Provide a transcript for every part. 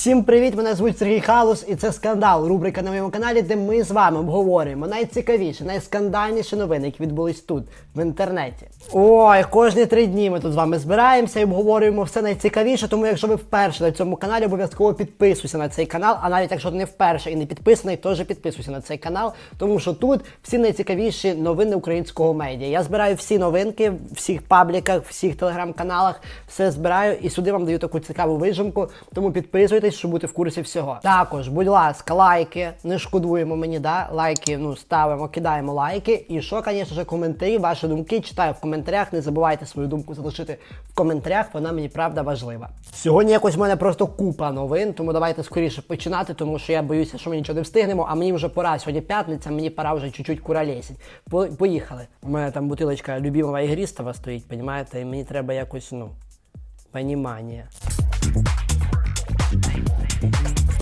Всім привіт! Мене звуть Сергій Халус, і це скандал. Рубрика на моєму каналі, де ми з вами обговорюємо найцікавіші, найскандальніші новини, які відбулись тут, в інтернеті. Ой, кожні три дні ми тут з вами збираємося і обговорюємо все найцікавіше. Тому, якщо ви вперше на цьому каналі, обов'язково підписуйся на цей канал. А навіть якщо ти не вперше і не підписаний, теж підписуйся на цей канал, тому що тут всі найцікавіші новини українського медіа. Я збираю всі новинки в всіх пабліках, всіх телеграм-каналах, все збираю і сюди вам даю таку цікаву вижимку. Тому підписуйтесь, щоб бути в курсі всього. Також, будь ласка, лайки, не шкодуємо мені, да? Лайки, ну ставимо, кидаємо лайки. І що, звісно ж, коментарі, ваші думки читаю в коментарях. Не забувайте свою думку залишити в коментарях. Вона мені правда важлива. Сьогодні якось в мене просто купа новин, тому давайте скоріше починати, тому що я боюся, що ми нічого не встигнемо. А мені вже пора. Сьогодні п'ятниця, мені пора вже чуть-чуть куралесить. По- Поїхали. У мене там бутилочка любимого ігрістого стоїть, понімаєте, і мені треба якось, ну, понімання.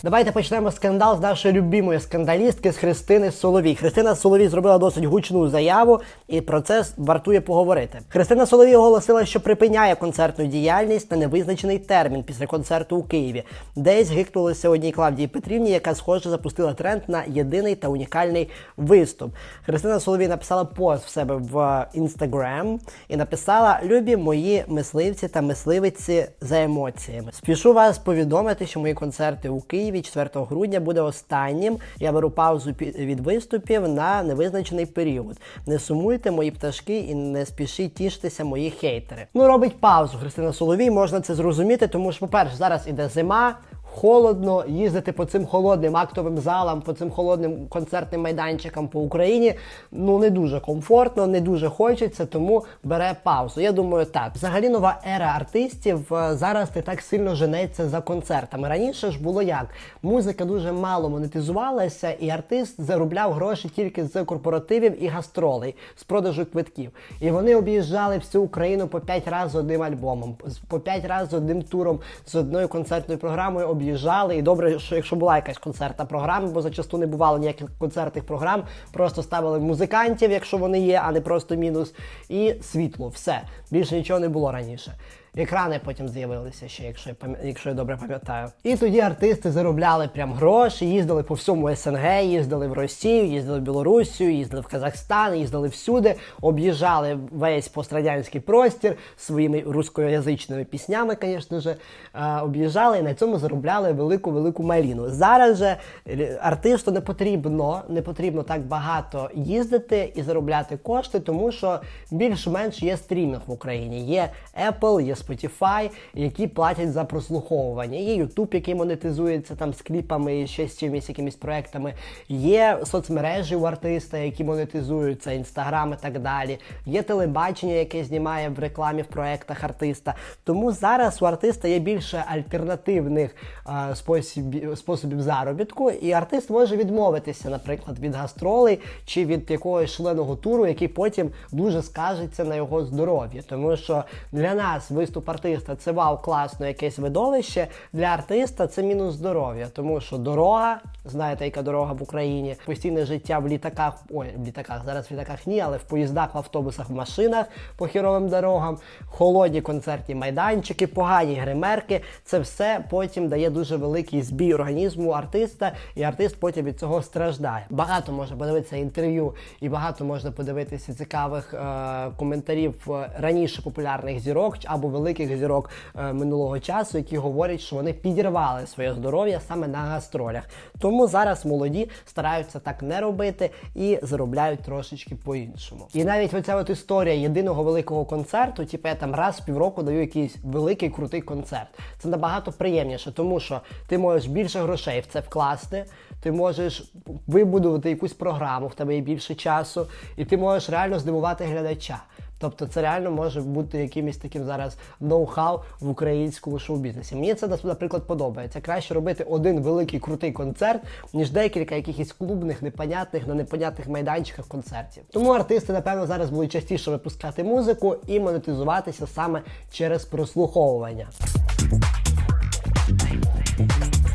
Давайте почнемо скандал з нашої любимої скандалістки з Христини Соловій. Христина Соловій зробила досить гучну заяву, і про це вартує поговорити. Христина Соловій оголосила, що припиняє концертну діяльність на невизначений термін після концерту у Києві. Десь гикнулося одній Клавдії Петрівні, яка схоже запустила тренд на єдиний та унікальний виступ. Христина Соловій написала пост в себе в інстаграм і написала: Любі мої мисливці та мисливиці за емоціями. Спішу вас повідомити, що мої концерти у Києві 4 грудня буде останнім. Я беру паузу від виступів на невизначений період. Не сумуйте мої пташки і не спішіть тішитися мої хейтери. Ну робить паузу Христина Соловій, можна це зрозуміти, тому що, по-перше, зараз іде зима. Холодно їздити по цим холодним актовим залам, по цим холодним концертним майданчикам по Україні. Ну не дуже комфортно, не дуже хочеться, тому бере паузу. Я думаю, так. Взагалі нова ера артистів е, зараз не так сильно женеться за концертами. Раніше ж було як музика дуже мало монетизувалася, і артист заробляв гроші тільки з корпоративів і гастролей, з продажу квитків. І вони об'їжджали всю Україну по 5 разів одним альбомом, по 5 разів одним туром, з одною концертною програмою об'їжджали. І добре, що якщо була якась концертна програма, бо зачасту не бувало ніяких концертних програм, просто ставили музикантів, якщо вони є, а не просто мінус, і світло. Все більше нічого не було раніше. Екрани потім з'явилися ще, якщо я якщо я добре пам'ятаю. І тоді артисти заробляли прям гроші, їздили по всьому СНГ, їздили в Росію, їздили в Білорусію, їздили в Казахстан, їздили всюди, об'їжджали весь пострадянський простір своїми рускоязичними піснями, звісно ж, е, об'їжджали і на цьому заробляли велику велику маліну. Зараз же е, артисту не потрібно, не потрібно так багато їздити і заробляти кошти, тому що більш-менш є стрімінг в Україні. Є Apple, є Spotify, які платять за прослуховування. Є YouTube, який монетизується там з кліпами і ще з чимось, якимись проектами. Є соцмережі у артиста, які монетизуються, інстаграм і так далі. Є телебачення, яке знімає в рекламі в проектах артиста. Тому зараз у артиста є більше альтернативних е, спосібів, способів заробітку, і артист може відмовитися, наприклад, від гастролей чи від якогось шаленого туру, який потім дуже скажеться на його здоров'ї. Тому що для нас виступ артиста це вау, класно, якесь видовище. Для артиста це мінус здоров'я, тому що дорога, знаєте, яка дорога в Україні, постійне життя в літаках, ой, в літаках, зараз в літаках ні, але в поїздах, в автобусах, в машинах по хіровим дорогам, холодні концертні майданчики, погані гримерки. Це все потім дає дуже великий збій організму артиста, і артист потім від цього страждає. Багато можна подивитися інтерв'ю, і багато можна подивитися цікавих е, коментарів е, раніше популярних зірок або великих зірок е, минулого часу, які говорять, що вони підірвали своє здоров'я саме на гастролях. Тому зараз молоді стараються так не робити і заробляють трошечки по-іншому. І навіть оця от історія єдиного великого концерту, типу я там раз в півроку даю якийсь великий крутий концерт. Це набагато приємніше, тому що ти можеш більше грошей в це вкласти. Ти можеш вибудувати якусь програму, в тебе є більше часу, і ти можеш реально здивувати глядача. Тобто це реально може бути якимось таким зараз ноу-хау в українському шоу-бізнесі. Мені це наприклад подобається. Краще робити один великий крутий концерт, ніж декілька якихось клубних, непонятних на непонятних майданчиках концертів. Тому артисти, напевно, зараз будуть частіше випускати музику і монетизуватися саме через прослуховування.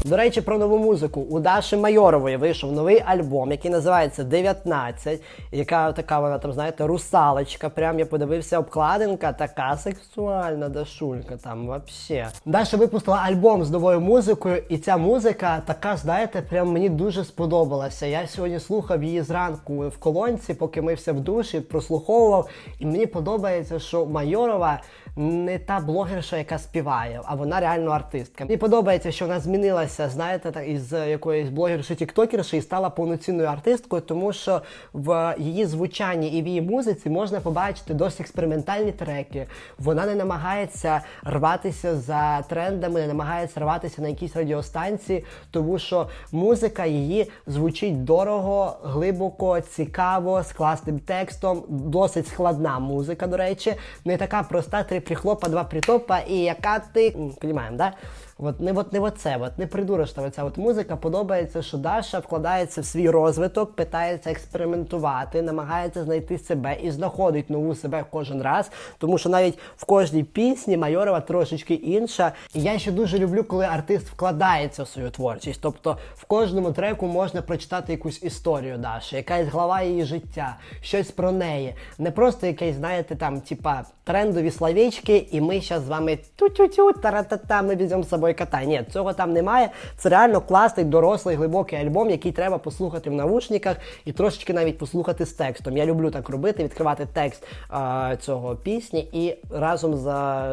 До речі, про нову музику. У Даші Майорової вийшов новий альбом, який називається 19, яка така вона там, знаєте, русалочка. Прям я подивився обкладинка, така сексуальна Дашулька там вообще. Даша випустила альбом з новою музикою, і ця музика така, знаєте, прям мені дуже сподобалася. Я сьогодні слухав її зранку в колонці, поки мився в душі, прослуховував. І мені подобається, що Майорова не та блогерша, яка співає, а вона реально артистка. Мені подобається, що вона змінилася, знаєте, так із якоїсь блогерші тіктокерші і стала повноцінною артисткою, тому що в її звучанні і в її музиці можна побачити досить експериментальні треки. Вона не намагається рватися за трендами, не намагається рватися на якісь радіостанції, тому що музика її звучить дорого, глибоко, цікаво, з класним текстом, досить складна музика, до речі, не така проста три прихлопа, два притопа, і яка ти Понімаємо, да? От не от не оце, от не придурочна оця от музика. Подобається, що Даша вкладається в свій розвиток, питається експериментувати, намагається знайти себе і знаходить нову себе кожен раз. Тому що навіть в кожній пісні Майорова трошечки інша. І я ще дуже люблю, коли артист вкладається в свою творчість. Тобто в кожному треку можна прочитати якусь історію Даші, якась глава її життя, щось про неї. Не просто якесь, знаєте, там, типа трендові словечки, і ми зараз з вами тю-тю-тю, та-ра-та-та, ми візьмемо з собою кота. Ні, цього там немає. Це реально класний, дорослий, глибокий альбом, який треба послухати в наушниках і трошечки навіть послухати з текстом. Я люблю так робити, відкривати текст а, цього пісні і разом з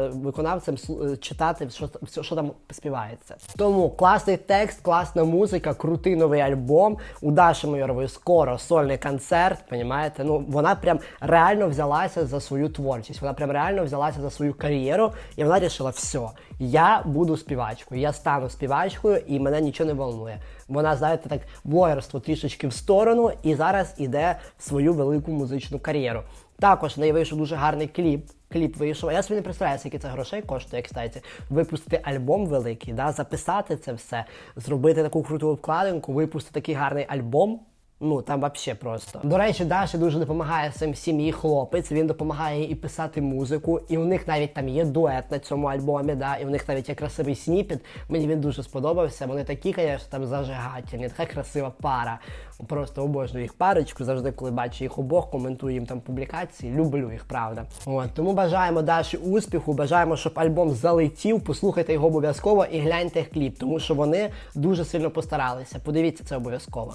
виконавцем читати, що, що, там співається. Тому класний текст, класна музика, крутий новий альбом. У Даші Майорової скоро сольний концерт. Понімаєте? Ну вона прям реально взялася за свою творчість. Вона прям реально взялася за свою кар'єру, і вона вирішила, все, я буду співачкою, я стану співачкою, і мене нічого не волнує. Вона, знаєте, так блогерство трішечки в сторону, і зараз іде в свою велику музичну кар'єру. Також в неї вийшов дуже гарний кліп. Кліп вийшов. Я собі не представляю, скільки це грошей коштує, кстати, випустити альбом великий, да, записати це все, зробити таку круту обкладинку, випустити такий гарний альбом. Ну там вообще просто. До речі, Даші дуже допомагає цим всім її хлопець. Він допомагає і писати музику, і у них навіть там є дует на цьому альбомі. Да, і у них навіть є красивий сніпет. Мені він дуже сподобався. Вони такі, звісно, там зажигательні, така красива пара. Просто обожнюю їх парочку. Завжди, коли бачу їх обох, коментую їм там публікації. Люблю їх, правда. От тому бажаємо Даші успіху. Бажаємо, щоб альбом залетів. Послухайте його обов'язково і гляньте кліп, тому що вони дуже сильно постаралися. Подивіться це обов'язково.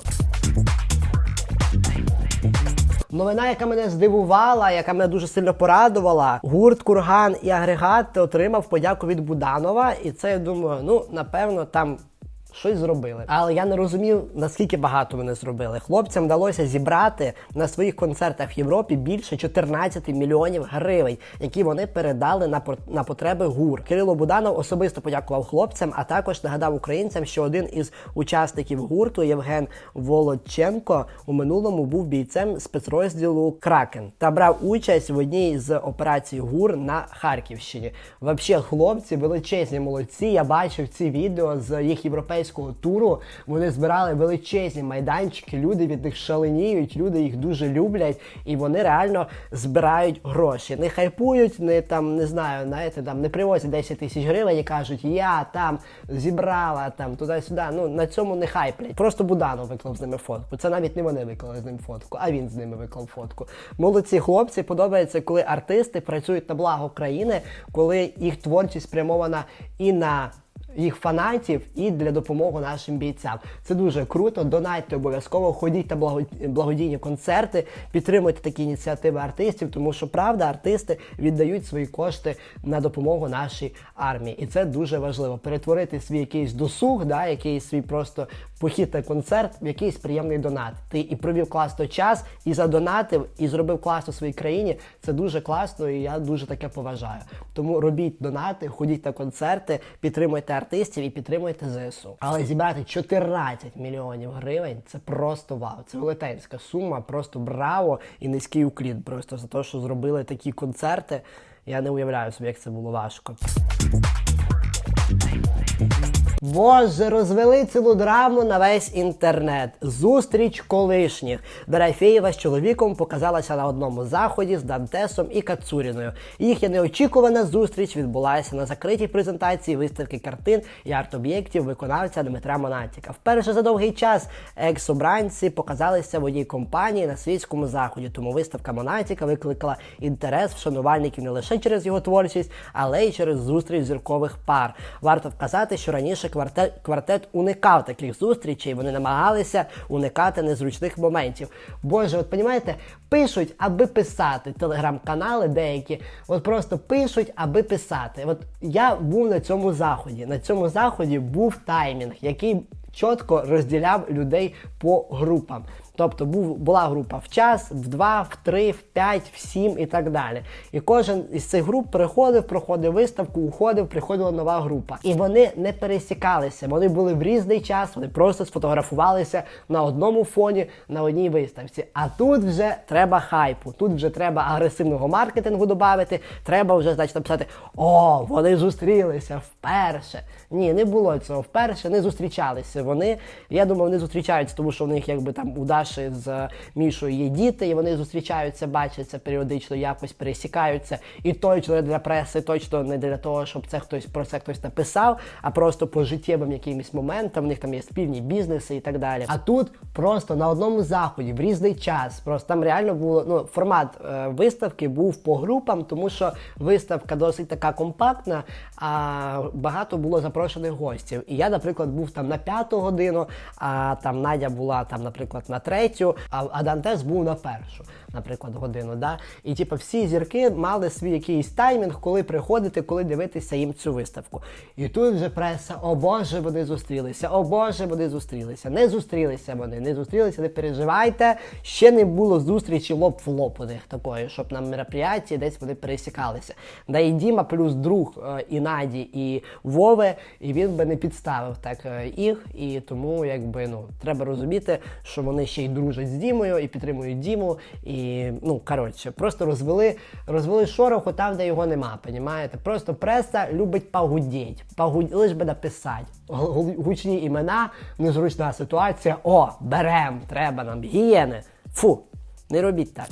Новина, яка мене здивувала, яка мене дуже сильно порадувала, гурт Курган і агрегат отримав подяку від Буданова. І це я думаю, ну напевно там. Щось зробили, але я не розумів наскільки багато вони зробили. Хлопцям вдалося зібрати на своїх концертах в Європі більше 14 мільйонів гривень, які вони передали на на потреби гур. Кирило Буданов особисто подякував хлопцям, а також нагадав українцям, що один із учасників гурту Євген Володченко у минулому був бійцем спецрозділу Кракен та брав участь в одній з операцій ГУР на Харківщині. Взагалі, хлопці величезні молодці. Я бачив ці відео з їх європейського туру. Вони збирали величезні майданчики. Люди від них шаленіють, люди їх дуже люблять, і вони реально збирають гроші. Не хайпують, не там не знаю, знаєте, там не привозять 10 тисяч гривень і кажуть, я там зібрала там туди-сюди. Ну на цьому не хайплять. Просто Буданов виклав з ними фотку. Це навіть не вони виклали з ним фотку, а він з ними виклав фотку. Молодці хлопці, подобається, коли артисти працюють на благо країни, коли їх творчість спрямована і на їх фанатів і для допомоги нашим бійцям. Це дуже круто. Донайте обов'язково, ходіть на благо- благодійні концерти, підтримуйте такі ініціативи артистів, тому що правда, артисти віддають свої кошти на допомогу нашій армії. І це дуже важливо. Перетворити свій якийсь досуг, да, якийсь свій просто похід на концерт, в якийсь приємний донат. Ти і провів класно час, і задонатив, і зробив класно своїй країні. Це дуже класно, і я дуже таке поважаю. Тому робіть донати, ходіть на концерти, підтримуйте артистів і підтримуєте ЗСУ. Але зібрати 14 мільйонів гривень це просто вау. Це велетенська сума, просто браво і низький уклін. Просто за те, що зробили такі концерти. Я не уявляю собі, як це було важко. Боже, розвели цілу драму на весь інтернет. Зустріч колишніх. Дорофєєва з чоловіком показалася на одному заході з Дантесом і Кацуріною. Їхня неочікувана зустріч відбулася на закритій презентації виставки картин і арт-об'єктів виконавця Дмитра Монатіка. Вперше за довгий час екс-обранці показалися в одній компанії на світському заході. Тому виставка Монатіка викликала інтерес вшанувальників не лише через його творчість, але й через зустріч зіркових пар. Варто вказати, що раніше квартет, квартет уникав таких зустрічей. Вони намагалися уникати незручних моментів. Боже, от понімаєте, пишуть, аби писати. Телеграм-канали деякі, от просто пишуть, аби писати. От я був на цьому заході. На цьому заході був таймінг, який чітко розділяв людей по групам. Тобто був, була група в час, в два, в три, в п'ять, в сім і так далі. І кожен із цих груп приходив, проходив виставку, уходив, приходила нова група. І вони не пересікалися. Вони були в різний час, вони просто сфотографувалися на одному фоні на одній виставці. А тут вже треба хайпу, тут вже треба агресивного маркетингу додати. Треба вже, значить, написати: О, вони зустрілися вперше. Ні, не було цього вперше, не зустрічалися. Вони, я думаю, вони зустрічаються, тому що в них якби там у Даші з Мішою є діти, і вони зустрічаються, бачаться періодично, якось пересікаються. І точно не для преси, точно не для того, щоб це хтось про це хтось написав, а просто по життєвим якимось моментам. В них там є спільні бізнеси і так далі. А тут просто на одному заході в різний час. Просто там реально було ну формат е, виставки був по групам, тому що виставка досить така компактна, а багато було запрошених гостів. І я, наприклад, був там на п'яту годину, а там Надя була там, наприклад, на третю, а, Дантес був на першу, наприклад, годину. Да? І типу, всі зірки мали свій якийсь таймінг, коли приходити, коли дивитися їм цю виставку. І тут вже преса, о Боже, вони зустрілися, о Боже, вони зустрілися. Не зустрілися вони, не зустрілися, не переживайте. Ще не було зустрічі лоб в лоб у них такої, щоб на мероприятті десь вони пересікалися. Да і Діма плюс друг е, і Наді, і Вови, і він би не підставив так е, їх. І тому, якби ну, треба розуміти, що вони ще й дружать з Дімою і підтримують Діму. І ну коротше, просто розвели, розвели шороху там, де його нема. Понімаєте? Просто преса любить погудіть, погудь, лиш би написати. Гу- Гучні імена, незручна ситуація. О, берем, треба нам гієни. Фу, не робіть так.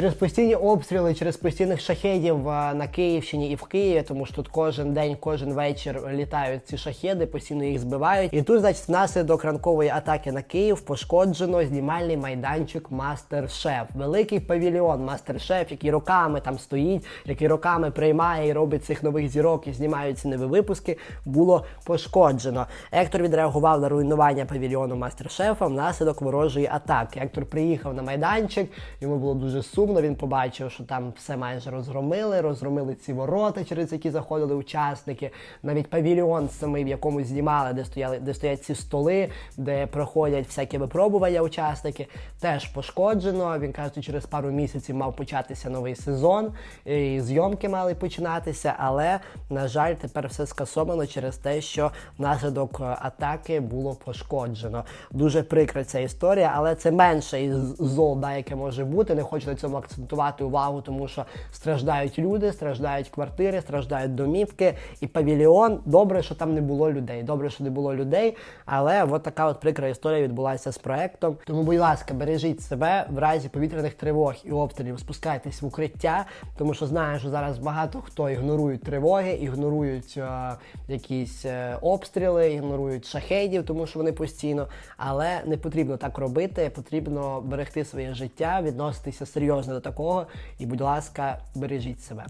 Через постійні обстріли, через постійних шахедів на Київщині і в Києві, тому що тут кожен день, кожен вечір літають ці шахеди, постійно їх збивають. І тут, значить, внаслідок ранкової атаки на Київ пошкоджено знімальний майданчик Мастер-Шеф. Великий павільйон Мастер-Шеф, який роками там стоїть, який роками приймає і робить цих нових зірок і знімають ці нові випуски, було пошкоджено. Ектор відреагував на руйнування павільйону Мастер-Шефа внаслідок ворожої атаки. Ектор приїхав на майданчик, йому було дуже сумно. Він побачив, що там все майже розгромили, розгромили ці ворота, через які заходили учасники. Навіть павільйон самий, в якому знімали, де стояли, де стоять ці столи, де проходять всякі випробування учасники, теж пошкоджено. Він каже, що через пару місяців мав початися новий сезон, і зйомки мали починатися, але на жаль, тепер все скасовано через те, що внаслідок е, атаки було пошкоджено. Дуже прикра ця історія, але це менше із зол, да, яке може бути. Не хочу на цьому акцентувати увагу, тому що страждають люди, страждають квартири, страждають домівки і павільйон. Добре, що там не було людей. Добре, що не було людей, але от така от прикра історія відбулася з проектом. Тому, будь ласка, бережіть себе в разі повітряних тривог і обстрілів. Спускайтесь в укриття, тому що знаю, що зараз багато хто ігнорують тривоги, ігнорують е, якісь е, обстріли, ігнорують шахедів, тому що вони постійно. Але не потрібно так робити. Потрібно берегти своє життя, відноситися серйозно до такого. І, будь ласка, бережіть себе.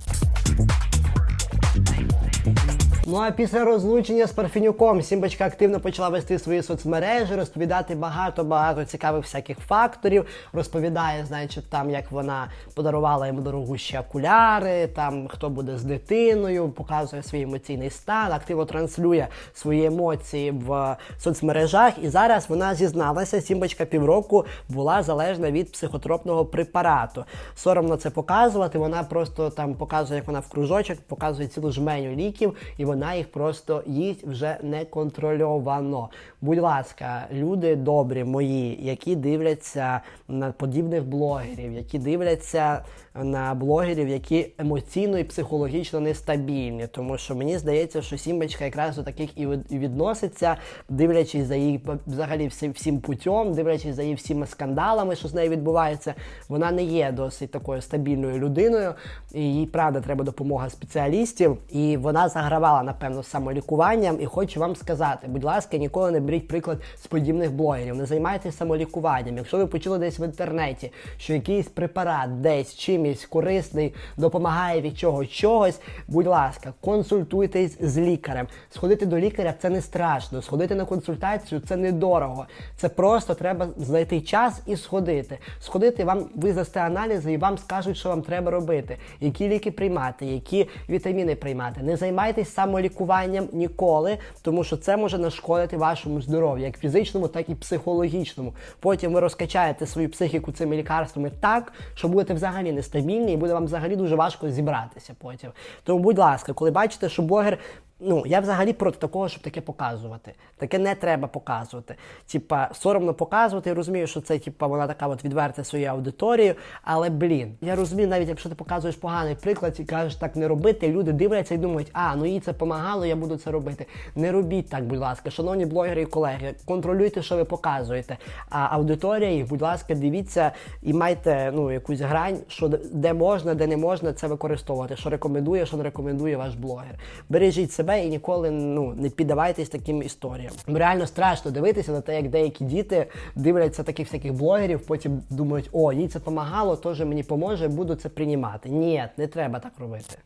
Ну а після розлучення з Парфенюком Сімбочка активно почала вести свої соцмережі, розповідати багато-багато цікавих всяких факторів. Розповідає, значить, там як вона подарувала йому дорогущі окуляри, там хто буде з дитиною, показує свій емоційний стан, активно транслює свої емоції в соцмережах. І зараз вона зізналася, Сімбочка півроку була залежна від психотропного препарату. Соромно це показувати. Вона просто там показує, як вона в кружочок, показує цілу жменю ліків, і вона їх просто їсть вже неконтрольовано. Будь ласка, люди добрі мої, які дивляться на подібних блогерів, які дивляться на блогерів, які емоційно і психологічно нестабільні. Тому що мені здається, що Сімбочка якраз до таких і відноситься, дивлячись за її взагалі всім, всім путем, дивлячись за її всіма скандалами, що з нею відбувається. Вона не є досить такою стабільною людиною, і їй правда треба допомога спеціалістів. І вона загравала, напевно, самолікуванням. І хочу вам сказати, будь ласка, ніколи не беріть приклад з подібних блогерів. Не займайтеся самолікуванням. Якщо ви почули десь в інтернеті, що якийсь препарат десь чимось корисний допомагає від чогось чогось, будь ласка, консультуйтесь з лікарем. Сходити до лікаря це не страшно. Сходити на консультацію це недорого. Це просто треба знайти час і сходити. Сходити вам ви здасте аналізи і вам скажуть, що вам треба робити, які ліки приймати, які вітаміни приймати. Не займайтесь самолікуванням ніколи, тому що це може нашкодити вашому здоров'ю, як фізичному, так і психологічному. Потім ви розкачаєте свою психіку цими лікарствами так, що будете взагалі нестабільні, і буде вам взагалі дуже важко зібратися потім. Тому, будь ласка, коли бачите, що блогер. Ну, я взагалі проти такого, щоб таке показувати. Таке не треба показувати. Типа, соромно показувати. Я розумію, що це типа вона така от відверта своєю аудиторією. Але блін, я розумію, навіть якщо ти показуєш поганий приклад і кажеш так не робити, люди дивляться і думають, а ну їй це помагало, я буду це робити. Не робіть так, будь ласка, шановні блогери і колеги, контролюйте, що ви показуєте. А аудиторія їх, будь ласка, дивіться і майте ну якусь грань, що де можна, де не можна це використовувати. Що рекомендує, що не рекомендує ваш блогер. Бережіть себе і ніколи ну не піддавайтесь таким історіям. Реально страшно дивитися на те, як деякі діти дивляться таких всяких блогерів, потім думають, о, їй це помагало, теж мені поможе, буду це приймати. Ні, не треба так робити.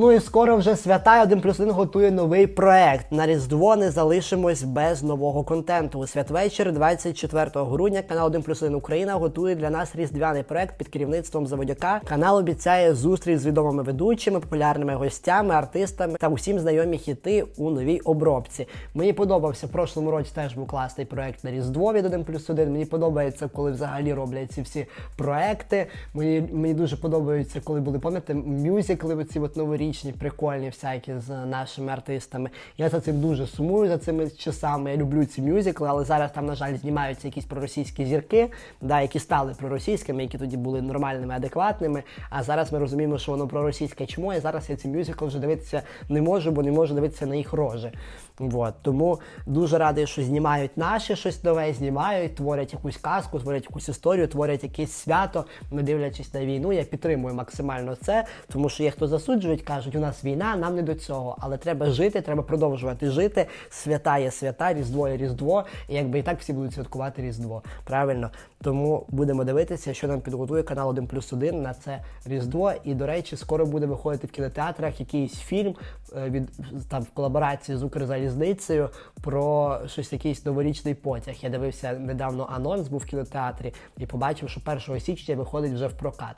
Ну і скоро вже свята 1 плюс 1 готує новий проект. На Різдво не залишимось без нового контенту. У святвечір 24 грудня канал 1 плюс 1 Україна готує для нас різдвяний проект під керівництвом заводяка. Канал обіцяє зустріч з відомими ведучими, популярними гостями, артистами та усім знайомі хіти у новій обробці. Мені подобався в прошлому році теж був класний проект на Різдво від 1 плюс 1. Мені подобається, коли взагалі роблять ці всі проекти. Мені, мені дуже подобається, коли були пам'ятаєте, мюзикли, оці от новорічні, прикольні, всякі з нашими артистами. Я за цим дуже сумую за цими часами. Я люблю ці мюзикли, але зараз там, на жаль, знімаються якісь проросійські зірки, да, які стали проросійськими, які тоді були нормальними, адекватними. А зараз ми розуміємо, що воно проросійське чмо, і зараз я ці мюзикли вже дивитися не можу, бо не можу дивитися на їх рожі. Вот. Тому дуже радий, що знімають наші щось нове, знімають, творять якусь казку, творять якусь історію, творять якесь свято, не дивлячись на війну. Я підтримую максимально це, тому що є хто засуджують, кажуть, у нас війна, нам не до цього. Але треба жити, треба продовжувати жити. Свята є свята, Різдво є Різдво, і якби і так всі будуть святкувати Різдво. Правильно? Тому будемо дивитися, що нам підготує канал 1 плюс 1 на це Різдво. І, до речі, скоро буде виходити в кінотеатрах якийсь фільм е, від там в колаборації з Укрзалізницею про щось якийсь новорічний потяг. Я дивився недавно анонс, був в кінотеатрі і побачив, що 1 січня виходить вже в прокат.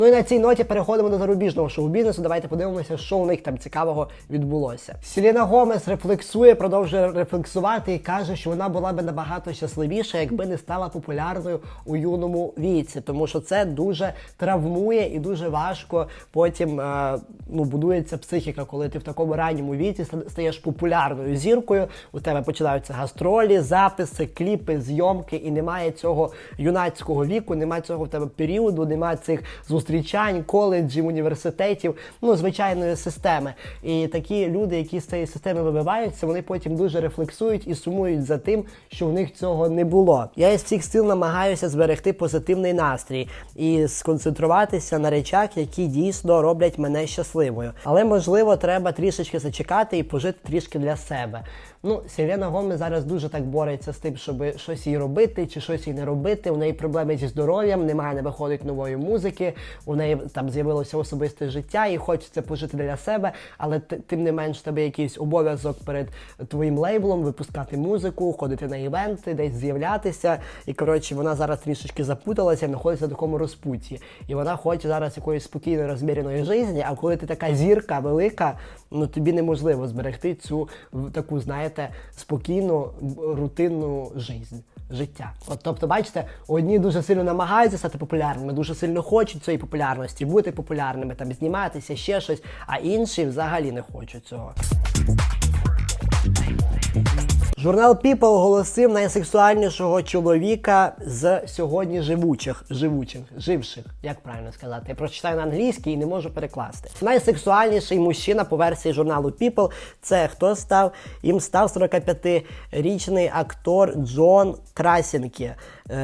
Ну і на цій ноті переходимо до зарубіжного шоу-бізнесу. Давайте подивимося, що у них там цікавого відбулося. Селіна Гомес рефлексує, продовжує рефлексувати і каже, що вона була би набагато щасливіша, якби не стала популярною у юному віці, тому що це дуже травмує і дуже важко потім е, ну, будується психіка, коли ти в такому ранньому віці стаєш популярною зіркою. У тебе починаються гастролі, записи, кліпи, зйомки, і немає цього юнацького віку, немає цього в тебе періоду, немає цих зустрічань, коледжів, університетів, ну звичайної системи. І такі люди, які з цієї системи вибиваються, вони потім дуже рефлексують і сумують за тим, що в них цього не було. Я із всіх сил намагаюся зберегти позитивний настрій і сконцентруватися на речах, які дійсно роблять мене щасливою. Але можливо, треба трішечки зачекати і пожити трішки для себе. Ну, Селена Гомес зараз дуже так бореться з тим, щоб щось їй робити чи щось їй не робити. У неї проблеми зі здоров'ям, немає, не виходить нової музики. У неї там з'явилося особисте життя, і хочеться пожити для себе, але тим не менш тебе якийсь обов'язок перед твоїм лейблом випускати музику, ходити на івенти, десь з'являтися. І коротше, вона зараз трішечки запуталася, знаходиться в такому розпутті. І вона хоче зараз якоїсь спокійної розміреної житті, а коли ти така зірка велика, ну тобі неможливо зберегти цю таку, знаєте, спокійну, рутинну жизнь. життя. От тобто, бачите, одні дуже сильно намагаються стати популярними, дуже сильно хочуть цієї популярності, бути популярними, там зніматися, ще щось, а інші взагалі не хочуть цього. Журнал People оголосив найсексуальнішого чоловіка з сьогодні живучих, живучих, живших, як правильно сказати. Я прочитаю на англійській і не можу перекласти. Найсексуальніший мужчина по версії журналу People це хто став? Їм став 45-річний актор Джон Красінкі,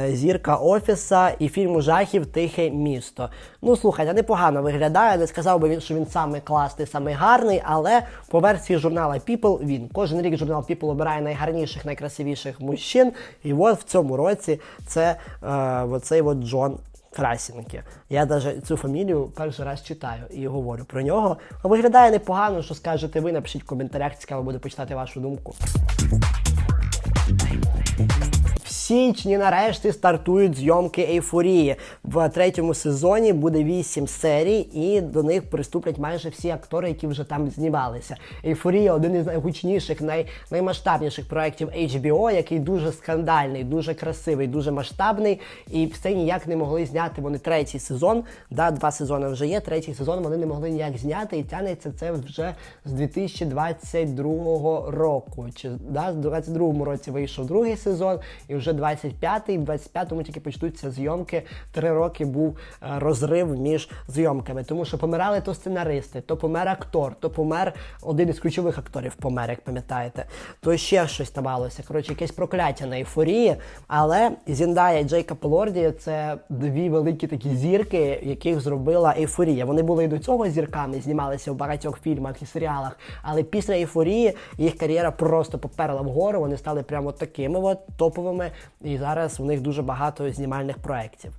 зірка офіса і фільму жахів Тихе місто. Ну слухайте, непогано виглядає. Не сказав би він, що він самий класний, самий гарний, але по версії журнала People він кожен рік журнал People обирає найгарніших, найкрасивіших мужчин. І от в цьому році це е, оцей от Джон Красінки. Я навіть цю фамілію перший раз читаю і говорю про нього. Виглядає непогано, що скажете ви. Напишіть в коментарях, цікаво буде почитати вашу думку. Січні нарешті стартують зйомки ейфорії. В третьому сезоні буде 8 серій, і до них приступлять майже всі актори, які вже там знімалися. Ейфорія один із найгучніших, най, наймасштабніших проєктів HBO, який дуже скандальний, дуже красивий, дуже масштабний. І все ніяк не могли зняти вони третій сезон. Да, два сезони вже є. Третій сезон вони не могли ніяк зняти, і тягнеться це вже з 2022 року. Чи да, в 2022 році вийшов другий сезон, і вже 25-й, в 25-му тільки почнуться зйомки. Три роки був е, розрив між зйомками, тому що помирали то сценаристи, то помер актор, то помер один із ключових акторів помер, як пам'ятаєте, то ще щось ставалося. Коротше, якесь прокляття на ейфорії. Але Зіндая і Джейка Полорді це дві великі такі зірки, яких зробила ейфорія. Вони були і до цього зірками, знімалися в багатьох фільмах і серіалах. Але після ейфорії їх кар'єра просто поперла вгору. Вони стали прямо такими от топовими. І зараз у них дуже багато знімальних проєктів.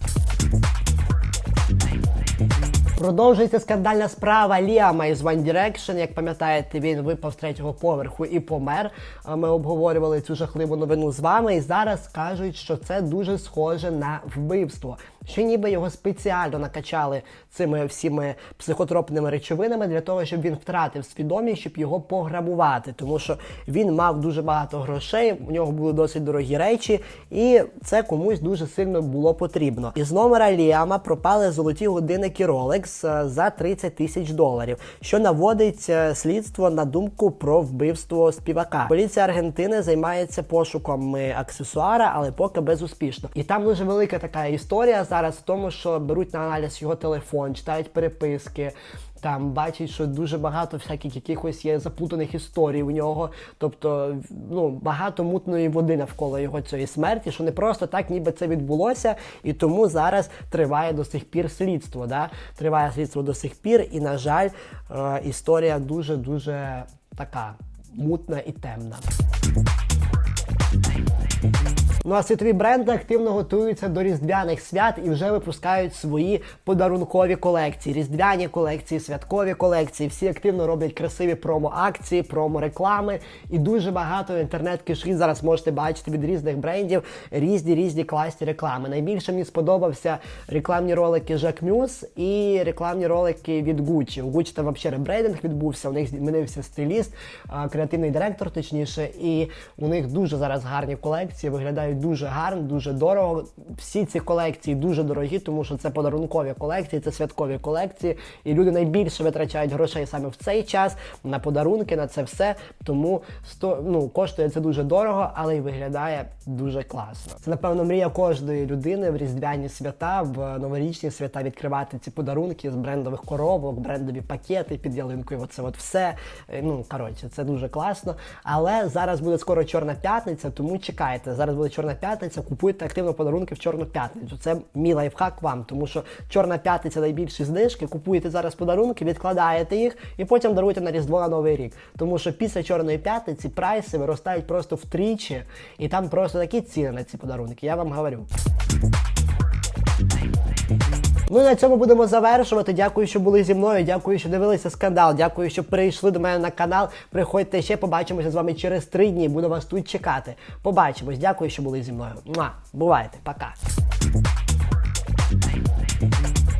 Продовжується скандальна справа Ліама із One Direction. Як пам'ятаєте, він випав з третього поверху і помер. Ми обговорювали цю жахливу новину з вами. І зараз кажуть, що це дуже схоже на вбивство. Що ніби його спеціально накачали цими всіми психотропними речовинами для того, щоб він втратив свідомість, щоб його пограбувати. Тому що він мав дуже багато грошей, у нього були досить дорогі речі, і це комусь дуже сильно було потрібно. Із номера Ліама пропали золоті годинники Rolex е, за 30 тисяч доларів, що наводить е, слідство на думку про вбивство співака. Поліція Аргентини займається пошуком аксесуара, але поки безуспішно. І там дуже велика така історія зараз в тому, що беруть на аналіз його телефон, читають переписки. Там бачать, що дуже багато всяких якихось є заплутаних історій у нього. Тобто, ну багато мутної води навколо його цієї смерті, що не просто так, ніби це відбулося, і тому зараз триває до сих пір слідство. Да? Триває слідство до сих пір, і на жаль, е, історія дуже дуже така мутна і темна. Ну а світові бренди активно готуються до різдвяних свят і вже випускають свої подарункові колекції, різдвяні колекції, святкові колекції. Всі активно роблять красиві промо-акції, промо-реклами. І дуже багато інтернет-кишки зараз можете бачити від різних брендів різні різні класні реклами. Найбільше мені сподобався рекламні ролики Jacques Muse і рекламні ролики від Gucci. У Gucci там взагалі ребрейдинг відбувся. У них змінився стиліст, креативний директор, точніше, і у них дуже зараз гарні колекції. Виглядають дуже гарно, дуже дорого. Всі ці колекції дуже дорогі, тому що це подарункові колекції, це святкові колекції. І люди найбільше витрачають грошей саме в цей час на подарунки, на це все. Тому сто, ну, коштує це дуже дорого, але й виглядає дуже класно. Це напевно мрія кожної людини в різдвяні свята, в новорічні свята відкривати ці подарунки з брендових коробок, брендові пакети під ялинкою. Оце от все. Е, Ну коротше, це дуже класно. Але зараз буде скоро Чорна п'ятниця, тому чекайте. Зараз буде Чорна п'ятниця. Купуйте активно подарунки в Чорну п'ятницю. Це мій лайфхак вам, тому що Чорна п'ятниця найбільші знижки. Купуєте зараз подарунки, відкладаєте їх і потім даруєте на Різдво на Новий рік. Тому що після Чорної п'ятниці прайси виростають просто втричі, і там просто такі ціни на ці подарунки. Я вам говорю. Ну і на цьому будемо завершувати. Дякую, що були зі мною. Дякую, що дивилися скандал. Дякую, що прийшли до мене на канал. Приходьте ще, побачимося з вами через три дні. Буду вас тут чекати. Побачимось. Дякую, що були зі мною. Муа. Бувайте, пока.